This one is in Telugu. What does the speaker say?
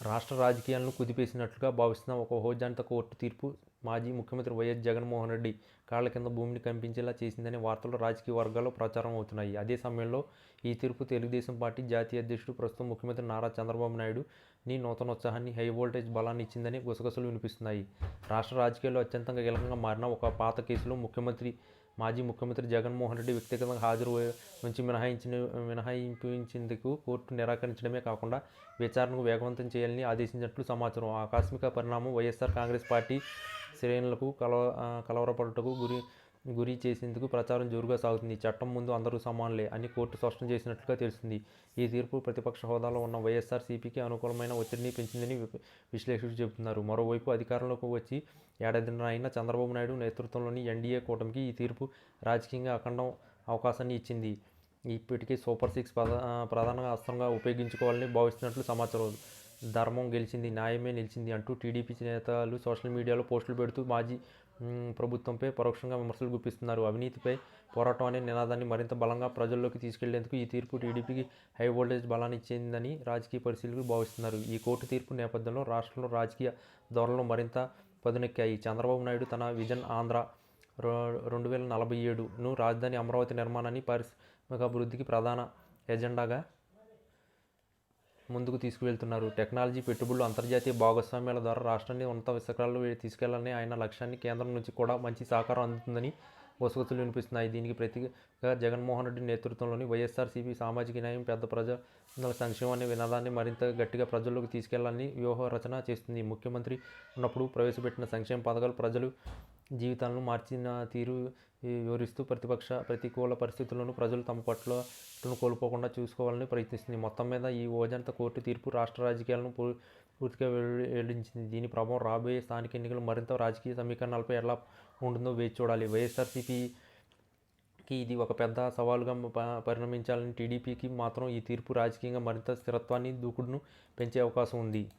రాష్ట్ర రాజకీయాలను కుదిపేసినట్లుగా భావిస్తున్న ఒక హోజాంత కోర్టు తీర్పు మాజీ ముఖ్యమంత్రి వైఎస్ జగన్మోహన్ రెడ్డి కాళ్ళ కింద భూమిని కంపించేలా చేసిందనే వార్తలు రాజకీయ వర్గాల్లో ప్రచారం అవుతున్నాయి. అదే సమయంలో ఈ తీర్పు తెలుగుదేశం పార్టీ జాతీయ అధ్యక్షుడు ప్రస్తుతం ముఖ్యమంత్రి నారా చంద్రబాబు నాయుడు నీ నూతన ఉత్సాహాన్ని హై వోల్టేజ్ బలాన్ని ఇచ్చిందని గుసగుసలు వినిపిస్తున్నాయి. రాష్ట్ర రాజకీయాల్లో అత్యంత కీలకంగా మారిన ఒక పాత కేసులో ముఖ్యమంత్రి మాజీ ముఖ్యమంత్రి జగన్మోహన్ రెడ్డి వ్యక్తిగతంగా హాజరు నుంచి మినహాయించిన మినహాయింపించేందుకు కోర్టు నిరాకరించడమే కాకుండా విచారణకు వేగవంతం చేయాలని ఆదేశించినట్లు సమాచారం. ఆకస్మిక పరిణామం వైఎస్ఆర్ కాంగ్రెస్ పార్టీ శ్రేణులకు కలవ కలవరపడుటకు గురి గురి చేసేందుకు ప్రచారం జోరుగా సాగుతుంది. చట్టం ముందు అందరూ సమానులే అని కోర్టు స్పష్టం చేసినట్లుగా తెలిసింది ఈ తీర్పు ప్రతిపక్ష హోదాలో ఉన్న వైఎస్ఆర్సీపీకి అనుకూలమైన ఒత్తిడిని పెంచిందని వి- విశ్లేషకులు చెబుతున్నారు. మరోవైపు అధికారంలోకి వచ్చి ఏడాదిన్నర అయిన చంద్రబాబు నాయుడు నేతృత్వంలోని ఎన్డీఏ కూటమికి ఈ తీర్పు రాజకీయంగా అఖండం అవకాశాన్ని ఇచ్చింది. ఇప్పటికే సూపర్ సిక్స్ ప్రధాన అస్త్రంగా ఉపయోగించుకోవాలని భావిస్తున్నట్లు సమాచారం ధర్మం గెలిచింది న్యాయమే నిలిచింది అంటూ టీడీపీ నేతలు సోషల్ మీడియాలో పోస్టులు పెడుతూ మాజీ ప్రభుత్వంపై పరోక్షంగా విమర్శలు గుప్పిస్తున్నారు. అవినీతిపై పోరాటం అనే నినాదాన్ని మరింత బలంగా ప్రజల్లోకి తీసుకెళ్ళేందుకు ఈ తీర్పు టీడీపీకి హై వోల్టేజ్ బలాన్ని ఇచ్చిందని రాజకీయ పరిశీలకులు భావిస్తున్నారు. ఈ కోర్టు తీర్పు నేపథ్యంలో రాష్ట్రంలో రాజకీయ ధోరణులు మరింత పదునెక్కాయి. చంద్రబాబు నాయుడు తన విజన్ ఆంధ్ర రో- రెండు వేల నలభై ఏడును రాజధాని అమరావతి నిర్మాణాన్ని పారిశ్రామిక అభివృద్ధికి ప్రధాన ఎజెండాగా ముందుకు తీసుకువెళ్తున్నారు. టెక్నాలజీ పెట్టుబడులు అంతర్జాతీయ భాగస్వామ్యాల ద్వారా రాష్ట్రాన్ని ఉన్నత శిఖరాల్లో తీసుకెళ్ళాలని ఆయన లక్ష్యాన్ని కేంద్రం నుంచి కూడా మంచి సహకారం అందుతుందని గుసగుసలు వినిపిస్తున్నాయి. దీనికి ప్రతిగా జగన్మోహన్ రెడ్డి నేతృత్వంలోని వైఎస్ఆర్సీపీ సామాజిక న్యాయం పెద్ద ప్రజల సంక్షేమం అనే వినాదాన్ని మరింత గట్టిగా ప్రజల్లోకి తీసుకెళ్ళాలని వ్యూహ రచన చేస్తుంది. ముఖ్యమంత్రి ఉన్నప్పుడు ప్రవేశపెట్టిన సంక్షేమ పథకాలు ప్రజలు జీవితాలను మార్చిన తీరు వివరిస్తూ ప్రతిపక్ష ప్రతికూల పరిస్థితులను ప్రజలు తమ పట్లను కోల్పోకుండా చూసుకోవాలని ప్రయత్నిస్తుంది. మొత్తం మీద ఈ ఓజంత కోర్టు తీర్పు రాష్ట్ర రాజకీయాలను పూర్తిగా వెల్లడించింది. దీని ప్రభావం రాబోయే స్థానిక ఎన్నికలు మరింత రాజకీయ సమీకరణాలపై ఎలా ఉంటుందో వేచి చూడాలి. వైఎస్ఆర్సీపీకి ఇది ఒక పెద్ద సవాలుగా ప- పరిణమించాలని టీడీపీకి మాత్రం ఈ తీర్పు రాజకీయంగా మరింత స్థిరత్వాన్ని దూకుడును పెంచే అవకాశం ఉంది.